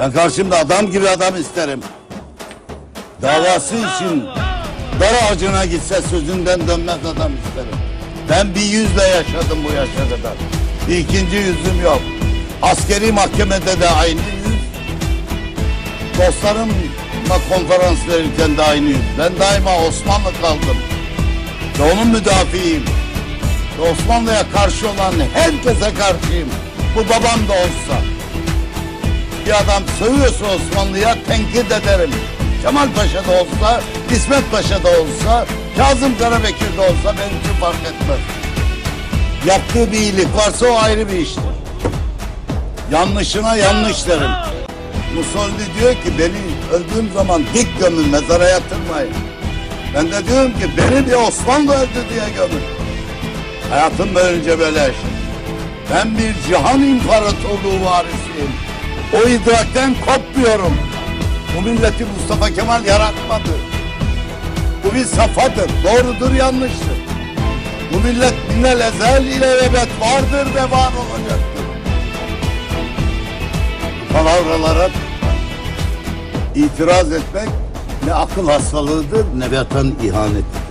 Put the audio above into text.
Ben karşımda adam gibi adam isterim. Davası için dar ağacına gitse sözünden dönmez adam isterim. Ben bir yüzle yaşadım bu yaşa kadar. Bir ikinci yüzüm yok. Askeri mahkemede de aynı yüz. Dostlarımla konferans verirken de aynı yüz. Ben daima Osmanlı kaldım. Ve onun müdafiiyim. Ve Osmanlı'ya karşı olan herkese karşıyım. Bu babam da olsa. Bir adam sövüyorsa Osmanlı'ya tenkit ederim. Kemal Paşa da olsa, İsmet Paşa da olsa, Kazım Karabekir de olsa benim için fark etmez. Yaptığı bir iyilik varsa o ayrı bir iştir. Yanlışına yanlış derim. Mussolini diyor ki beni öldüğüm zaman dik gömün mezara yatırmayın. Ben de diyorum ki beni bir Osmanlı öldü diye gömün. Hayatım boyunca böyle yaşadım. Ben bir cihan imparatorluğu varisiyim. O idrakten kopmuyorum. Bu milleti Mustafa Kemal yaratmadı. Bu bir safadır. Doğrudur, yanlıştır. Bu millet minel ezel ile ebed vardır ve var olacaktır. Palavralara itiraz etmek ne akıl hastalığıdır ne vatan ihanetidir.